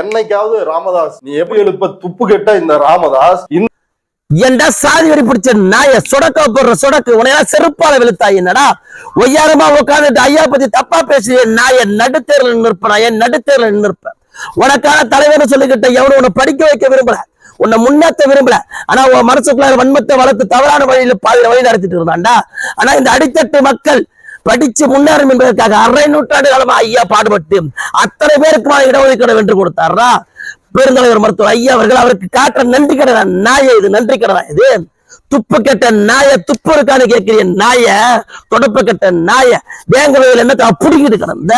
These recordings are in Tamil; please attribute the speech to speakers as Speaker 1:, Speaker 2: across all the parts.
Speaker 1: என்னைக்காவது ராமதாஸ் நீ எப்படி எழுப்ப? துப்பு கேட்ட இந்த ராமதாஸ். இந்த
Speaker 2: சாதி வெறி பிடிச்ச நாய? சுடக்க போடுற சுடக்கு உனையா செருப்பால வெளுத்தாய் என்னடா? ஒய்யாரமா உட்காந்துட்டு ஐயா பத்தி தப்பா பேசுற நாய நடுத்தேர்ல நிற்பனா என் நடுத்தேர்ல நிற்பேன் உனக்கான தலைவர் சொல்லிக்கிட்ட எவனும் உன்னை படிக்க வைக்க விரும்பல. உன்னை முன்னேற்ற விரும்பல. ஆனா உன் மனசுக்குள்ள வன்மத்தை வளர்த்து தவறான வழியில பாதி வழி நடத்திட்டு இருந்தான்டா. ஆனா இந்த அடித்தட்டு மக்கள் படிச்சு முன்னேறும் என்பதற்காக அரை நூற்றாண்டு காலமா ஐயா பாடுபட்டு அத்தனை பேருக்கு இடஒதுக்கீடு வென்று கொடுத்தாரா? பெருந்தலைவர் மருத்துவர் ஐயா அவர்கள் அவருக்கு காட்டுற நன்றி கடனா நாய இது நன்றி கடனா இது. துப்பு கெட்ட நாய துப்பு இருக்கான்னு கேட்கிற நாய தொடப்பு கெட்ட நாய வேங்க வயல் என்ன புடுங்கிட்டு கிடந்த.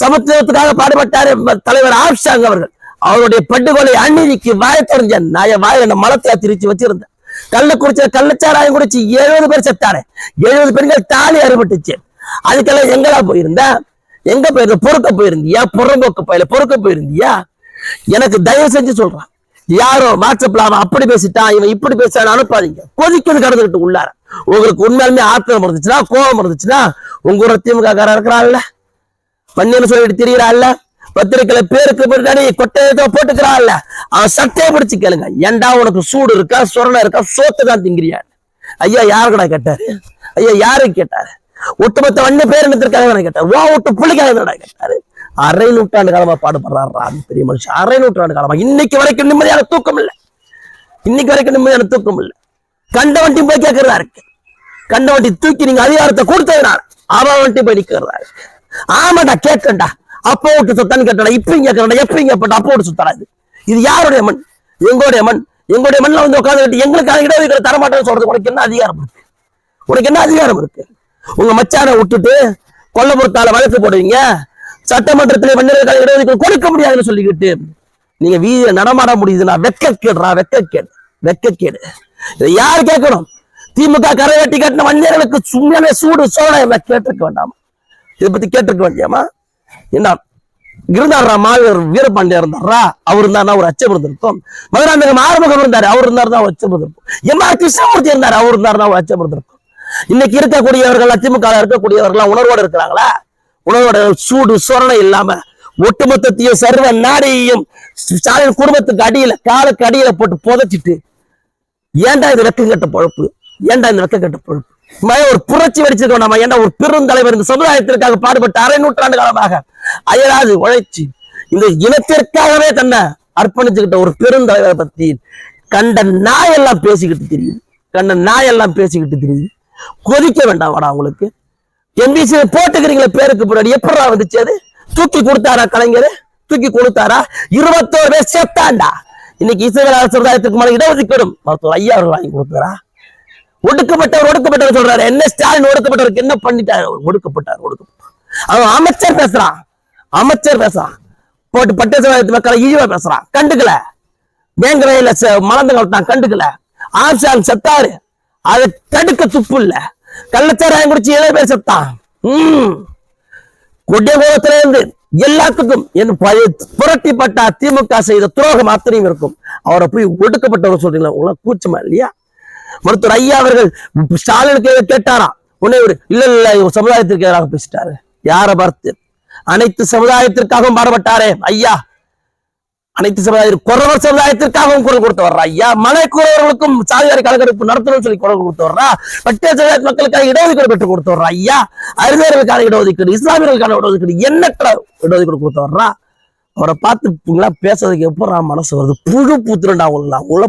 Speaker 2: சமத்துவத்துக்காக பாடுபட்டாரு தலைவர் ஆப்ஷாங் அவர்கள். அவருடைய படுகொலை அநீதிக்கு வாய தெரிஞ்ச நாய வாயில என்ன மலத்தையா திரிச்சு வச்சிருந்தேன் கள்ள குடிச்ச கள்ளச்சாராயம் குடிச்சு எழுபது பேர் செத்தாரு. எழுபது பெண்கள் தாலி அறுபட்டுச்சு. அதுக்கெல்லாம் எங்கடா போயிருந்த? எங்க போயிருந்த? பொறுக்க போயிருந்தியா? புறம்போக்கு பயில பொறுக்க போயிருந்தியா? எனக்கு தயவு செஞ்சு சொல்றான். யாரோ வாட்ஸ்அப்ல அவன் அப்படி பேசிட்டான் இவன் இப்படி பேசான்னு அனுப்பாதீங்க. கொதிக்கிறது கடந்துகிட்டு உள்ளார. உங்களுக்கு உண்மையாலுமே ஆத்திரம் இருந்துச்சுன்னா கோபம் இருந்துச்சுன்னா உங்க ஒரு திமுக காரா இருக்கிறாள்ல பன்னீர்னு சொல்லிட்டு திரியிறாள்ல பத்திரிக்கையில பேருக்கு முன்னாடி கொட்டையத்தை போட்டுக்கிறாள்ல அவன் சட்டையை பிடிச்சு கேளுங்க. ஏன்டா உனக்கு சூடு இருக்கா சொரணை இருக்கா சோத்து தான் திங்கிறியா ஐயா யாருக்கடா கேட்டாரு? ஐயா யாருக்கு கேட்டாரு? ஒட்டுமொத்த வண்டி பேர் என்னத்திற்காக கேட்டாரு? ஓ ஒட்டு புள்ளிக்காக என்னடா கேட்டாரு. அரை நூற்றாண்டு காலமா பாடுபடுறாரா பெரிய மனுஷன். அரை நூற்றாண்டு காலமா. இன்னைக்கு வரைக்கும் நிம்மதியான தூக்கம் இல்லை. இன்னைக்கு வரைக்கும் நிம்மதியான தூக்கம் இல்லை. கண்ட வண்டி போய் கேட்கறதா இருக்கு. கண்ட வண்டி தூக்கி நீங்க அதிகாரத்தை கொடுத்ததுனால அவன் வண்டி போய் நிக்கிறதா இருக்கு. ஆமாடா கேட்கண்டா அப்போ விட்டு சுத்தான்னு கேட்டா இப்பயும் கேட்கறா எப்பயும் கேட்பட்டா அப்போ விட்டு சுத்தரா இது. இது யாருடைய மண்? எங்களுடைய மண். எங்களுடைய மண்ணில் வந்து உட்காந்துக்கிட்டு எங்களுக்கு இடஒதுக்கீடு தரமாட்டேன்னு சொல்றது உனக்கு என்ன அதிகாரம் இருக்கு? உனக்கு என்ன அதிகாரம் இருக்கு? உங்க மச்சானை விட்டுட்டு கொல்லப்புறத்தால வழக்கு போடுவீங்க. சட்டமன்றத்தில் மன்னர்களுக்காக இடஒதுக்கீடு கொடுக்க முடியாதுன்னு சொல்லிக்கிட்டு நீங்க வீதியில நடமாட முடியுதுன்னா வெக்கக்கேடுறா வெக்கக்கேடு வெக்கக்கேடு இதை யார் கேட்கணும்? திமுக கரை வெட்டி கட்டின வன்னியர்களுக்கு சும்மையான சூடு சோழ கேட்டிருக்க வேண்டாமா? இதை பத்தி கேட்டிருக்க வேண்டியாமா என்ன? இருந்தாரா மாவீரர் வீரபாண்டியா இருந்தாரா அவர் இருந்தாருன்னா ஒரு அச்சம் இருந்திருக்கும் மதுராந்தகம் ஆறுமுகம் இருந்தாரு அவர் இருந்தாருன்னா ஒரு அச்சம் இருந்திருக்கும் எம் ஆர் கிருஷ்ணமூர்த்தி இருந்தாரு அவர் இருந்தாருன்னா ஒரு அச்சம் இருந்திருக்கும் இன்னைக்கு இருக்கக்கூடியவர்கள் அதிமுக இருக்கக்கூடியவர்கள் உணர்வோடு இருக்கிறாங்களா? உணர்வோட சூடு சொரணை இல்லாம ஒட்டுமொத்தத்தையும் சர்வ நாடையும் ஸ்டாலின் குடும்பத்துக்கு அடியில காலுக்கு அடியில போட்டு புதைச்சிட்டு ஏன்டா இது வெக்கம் கட்ட பொழப்பு? ஏண்டா இந்த வெக்கம் கட்ட பொழப்பு? ஒரு புரட்சி வெடிச்சிருக்கோம்? நம்ம ஏன்டா ஒரு பெருந்தலைவர் இந்த சமுதாயத்திற்காக பாடுபட்ட அரை நூற்றாண்டு காலமாக அயராது உழைச்சி இந்த இனத்திற்காகவே தன்னை அர்ப்பணிச்சுக்கிட்ட ஒரு பெருந்தலைவரை பத்தி கண்ட நாயெல்லாம் பேசிக்கிட்டு தெரியுது. கண்ட நாயெல்லாம் பேசிக்கிட்டு தெரியுது. கொதிக்க வேண்டாம் வாடா உங்களுக்கு எம்பிசி போட்டுக்கிறீங்களே பேருக்கு பின்னாடி. எப்படா வந்துச்சு அது? தூக்கி கொடுத்தாரா கலைஞர்? தூக்கி கொடுத்தாரா? இருபத்தோரு பேர் செத்தாண்டா. இன்னைக்கு இசைவேல சமுதாயத்துக்கு மேல இடஒதுக்கீடும் மருத்துவர் ஐயா அவர்கள் வாங்கி கொடுத்தாரா? ஒடுக்கப்பட்டவர் ஒடுக்கப்பட்டவர் சொல்றாரு. என்ன ஸ்டாலின் ஒடுக்கப்பட்டவருக்கு என்ன பண்ணிட்டாரு? ஒடுக்கப்பட்டார் ஒடுக்கப்பட்டார். அவன் அமைச்சர் பேசுறான். அமைச்சர் பேசுறான். போட்டு பட்ட சமுதாயத்து மக்களை இழிவா பேசுறான். கண்டுக்கல. வேங்கரையில மலர்ந்து கலத்தான் கண்டுக்கல. ஆம்சாங் செத்தாரு. அதை தடுக்க துப்பு இல்ல. கள்ளச்சாராயம் குடிச்சு ஏழு பேர் செத்தான். உம் கொடிய கோபத்துல இருந்து எல்லாத்துக்கும் என் பழைய புரட்டிப்பட்ட திமுக செய்த துரோகம் அத்தனையும் இருக்கும். அவரை போய் ஒடுக்கப்பட்டவர் சொல்றீங்களா? உங்களுக்கு கூச்சமா இல்லையா? மருத்துவர் ஐயா அவர்கள் ஸ்டாலினுக்கு எதிராக கேட்டாராம் உடனே இவரு இல்ல இல்ல சமுதாயத்திற்கு எதிராக பேசிட்டாரு. யாரை பார்த்து? அனைத்து சமுதாயத்திற்காகவும் பாடுபட்டாரே ஐயா. அனைத்து சமுதாய குறவர் சமுதாயத்திற்காகவும் குரல் கொடுத்து வர்றா ஐயா. மலை குறவர்களுக்கும் சாதிவாரி கணக்கெடுப்பு நடத்தணும்னு சொல்லி குரல் கொடுத்து வர்றா. பட்டிய சமுதாய மக்களுக்காக இடஒதுக்கீடு பெற்று கொடுத்து வர்றா ஐயா. அறிஞர்களுக்கான இடஒதுக்கீடு இஸ்லாமியர்களுக்கான இடஒதுக்கீடு எண்ணற்ற இடஒதுக்கீடு கொடுத்து வர்றா? அவரை பார்த்து பேசுறதுக்கு எப்போ மனசு வருது? புழு பூத்துருண்டா உள்ள